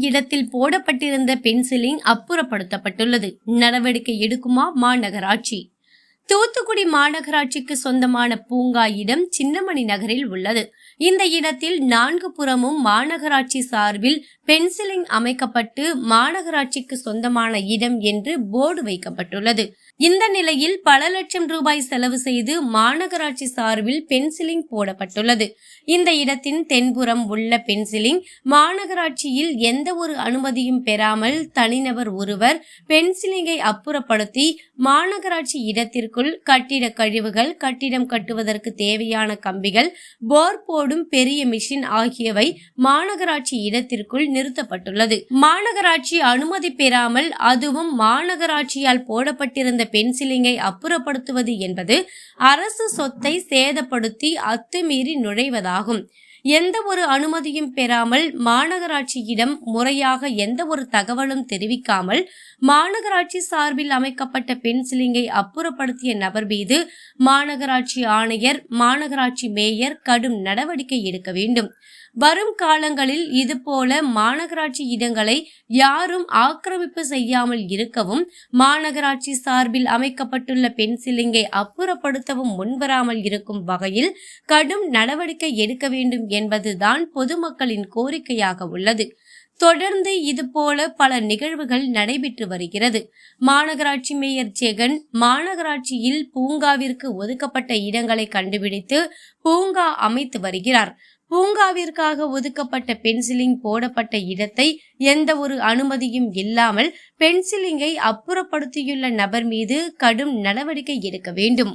இடத்தில் போடப்பட்டிருந்த பென்சிலிங் அப்புறப்படுத்தப்பட்டுள்ளது. நடவடிக்கை எடுக்குமா மாநகராட்சி? தூத்துக்குடி மாநகராட்சிக்கு சொந்தமான பூங்கா இடம் சின்னமணி நகரில் உள்ளது. இந்த இடத்தில் நான்கு புறமும் மாநகராட்சி சார்பில் பென்சிலிங் அமைக்கப்பட்டு மாநகராட்சிக்கு சொந்தமான இடம் என்று போர்டு வைக்கப்பட்டுள்ளது. இந்த நிலையில் பல லட்சம் ரூபாய் செலவு செய்து மாநகராட்சி சார்பில் பென்சிலிங் போடப்பட்டுள்ளது. இந்த இடத்தின் தென்புறம் உள்ள பென்சிலிங் மாநகராட்சியில் எந்த ஒரு அனுமதியும் பெறாமல் தனிநபர் ஒருவர் பென்சிலிங்கை அப்புறப்படுத்தி மாநகராட்சி இடத்திற்கு இடத்திற்குள் கட்டிட கழிவுகள் கட்டிடம் கட்டுவதற்கு தேவையான கம்பிகள் போர் போடும் பெரிய மிஷின் ஆகியவை மாநகராட்சி இடத்திற்குள் நிறுத்தப்பட்டுள்ளது. மாநகராட்சி அனுமதி பெறாமல் அதுவும் மாநகராட்சியால் போடப்பட்டிருந்த பென்சிலிங்கை அப்புறப்படுத்துவது என்பது அரசு சொத்தை சேதப்படுத்தி அத்துமீறி நுழைவதாகும். எந்த ஒரு அனுமதியும் பெறாமல் மாநகராட்சியிடம் முறையாக எந்த ஒரு தகவலும் தெரிவிக்காமல் மாநகராட்சி சார்பில் அமைக்கப்பட்ட பென்சிலிங்கை அப்புறப்படுத்திய நபர் மீது மாநகராட்சி ஆணையர் மாநகராட்சி மேயர் கடும் நடவடிக்கை எடுக்க வேண்டும். வரும் காலங்களில் இதுபோல மாநகராட்சி இடங்களை யாரும் ஆக்கிரமிப்பு செய்யாமல் இருக்கவும் மாநகராட்சி சார்பில் அமைக்கப்பட்டுள்ள பென்சிலிங்கை அப்புறப்படுத்தவும் முன்வராமல் இருக்கும் வகையில் கடும் நடவடிக்கை எடுக்க வேண்டும் என்பதுதான் பொதுமக்களின் கோரிக்கையாக உள்ளது. தொடர்ந்து இதுபோல பல நிகழ்வுகள் நடைபெற்று வருகிறது. மாநகராட்சி மேயர் ஜெகன் மாநகராட்சியில் பூங்காவிற்கு ஒதுக்கப்பட்ட இடங்களை கண்டுபிடித்து பூங்கா அமைத்து வருகிறார். பூங்காவிற்காக ஒதுக்கப்பட்ட பென்சிலிங் போடப்பட்ட இடத்தை எந்த ஒரு அனுமதியும் இல்லாமல் பென்சிலிங்கை அப்புறப்படுத்தியுள்ள நபர் மீது கடும் நடவடிக்கை எடுக்க வேண்டும்.